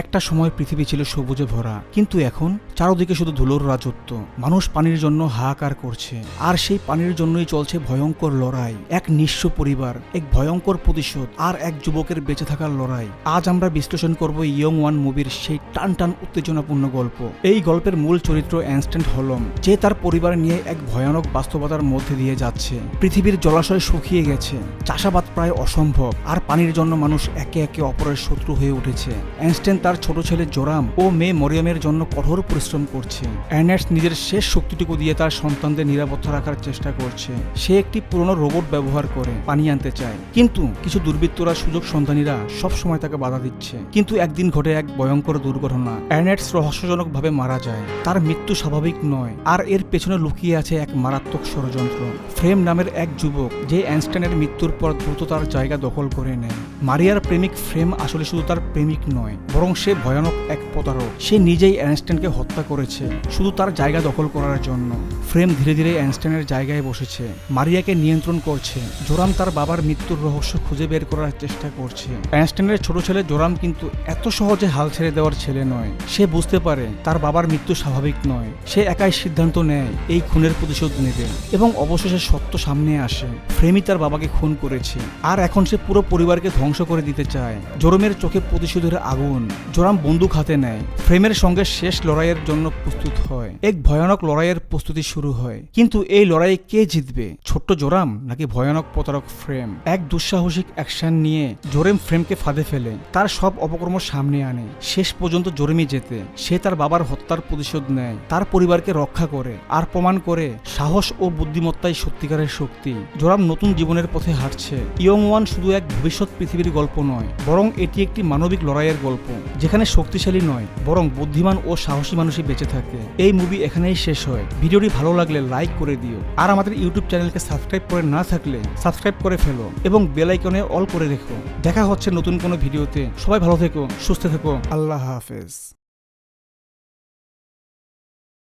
একটা সময় পৃথিবী ছিল সবুজে ভরা, কিন্তু এখন চারদিকে শুধু ধুলোর রাজত্ব। মানুষ পানির জন্য হাহাকার করছে, আর সেই পানির জন্যই চলছে ভয়ঙ্কর লড়াই। এক নিঃস্ব পরিবার, এক ভয়ঙ্কর প্রতিশোধ, আর এক যুবকের বেঁচে থাকার লড়াই। আজ আমরা বিশ্লেষণ করব ইয়ং ওয়ান মুভির সেই টান টান উত্তেজনাপূর্ণ গল্প। এই গল্পের মূল চরিত্র অ্যানস্ট্যান্ট হলম, যে তার পরিবার নিয়ে এক ভয়ানক বাস্তবতার মধ্যে দিয়ে যাচ্ছে। পৃথিবীর জলাশয় শুকিয়ে গেছে, চাষাবাদ প্রায় অসম্ভব, আর পানির জন্য মানুষ একে একে অপরের শত্রু হয়ে উঠেছে। অ্যানস্টেন তার ছোট ছেলে জোরাম ও মেয়ে মরিয়মের জন্য কঠোর পরিশ্রম করছে। অ্যানার্স নিজের শেষ শক্তিটুকু দিয়ে তার সন্তানদের নিরাপত্তা রাখার চেষ্টা করছে। সে একটি পুরনো রোবট ব্যবহার করে পানি আনতে চায়। কিন্তু কিছু দুর্বৃত্তরা সুযোগ সন্তানীরা সবসময় তাকে বাধা দিচ্ছে। কিন্তু একদিন ঘটে এক ভয়ঙ্কর দুর্ঘটনা। অ্যানেটস রহস্যজনকভাবে মারা যায়। তার মৃত্যু স্বাভাবিক নয়। আর এর পেছনে লুকিয়ে আছে এক মারাত্মক ষড়যন্ত্র। ফ্রেম নামের এক যুবক যে অ্যানস্টানের মৃত্যুর পর দ্রুত তার জায়গা দখল করে নেয়। মারিয়ার প্রেমিক ফ্রেম আসলে শুধু তার প্রেমিক নয়, বরং সে ভয়ানক এক প্রতারক। সে নিজেই অ্যানস্ট্যানকে হত্যা করেছে, শুধু তার জায়গা দখল করার জন্য। ফ্রেম ধীরে ধীরে অ্যানস্ট্যানের জায়গায় বসেছে, মারিয়াকে নিয়ন্ত্রণ করছে। জোরাম তার বাবার মৃত্যুর রহস্য খুঁজে বের করার চেষ্টা করছে। অ্যানস্ট্যানের ছোট ছেলে জোরাম কিন্তু এত সহজে হাল ছেড়ে দেওয়ার ছেলে নয়। সে বুঝতে পারে, তার বাবার মৃত্যু স্বাভাবিক নয়। সে একাই সিদ্ধান্ত নেয়, এই খুনের প্রতিশোধ নেবে। এবং অবশেষে সত্য সামনে আসে। ফ্রেমই তার বাবাকে খুন করেছে। আর এখন সে পুরো পরিবারকে ধ্বংস করে দিতে চায়। জোরমের চোখে প্রতিশোধের আগুন। জোরাম বন্দুক হাতে নেয়। ফ্রেমের সঙ্গে শেষ লড়াইয়ের জন্য প্রস্তুত হয়। এক ভয়ানক লড়াইয়ের প্রস্তুতি শুরু হয়। কিন্তু এই লড়াইয়ে কে জিতবে? ছোট্ট জোরাম নাকি ভয়ানক প্রতারক ফ্রেম? এক দুঃসাহসিক অ্যাকশন নিয়ে জোরেম ফ্রেমকে ফাঁদে ফেলে। তার সব অপকর্ম সামনে আনে। শেষ পর্যন্ত জোরেমই জেতে। সে তার বাবার হত্যার প্রতিশোধ নেয়। তার পরিবারকে রক্ষা করে, আর প্রমাণ করে সাহস ও বুদ্ধিমত্তাই সত্যিকারের শক্তি। জোরাম নতুন জীবনের পথে হাঁটছে। ইয়ং ওয়ান শুধু এক ভবিষ্যৎ পৃথিবীর গল্প নয়, বরং এটি একটি মানবিক লড়াইয়ের গল্প। যেখানে শক্তিশালী নয়, বরং বুদ্ধিমান ও সাহসী মানুষই বেঁচে থাকে। এই মুভি এখানেই শেষ হয়। ভিডিওটি ভালো লাগলে লাইক করে দিও। আর আমাদের ইউটিউব চ্যানেলকে সাবস্ক্রাইব করে না থাকলে সাবস্ক্রাইব করে ফেলো এবং বেলাইকনে অল করে রেখো। দেখা হচ্ছে নতুন কোনো ভিডিওতে সবাই ভালো থেকো, সুস্থ থেকো। আল্লাহ হাফেজ।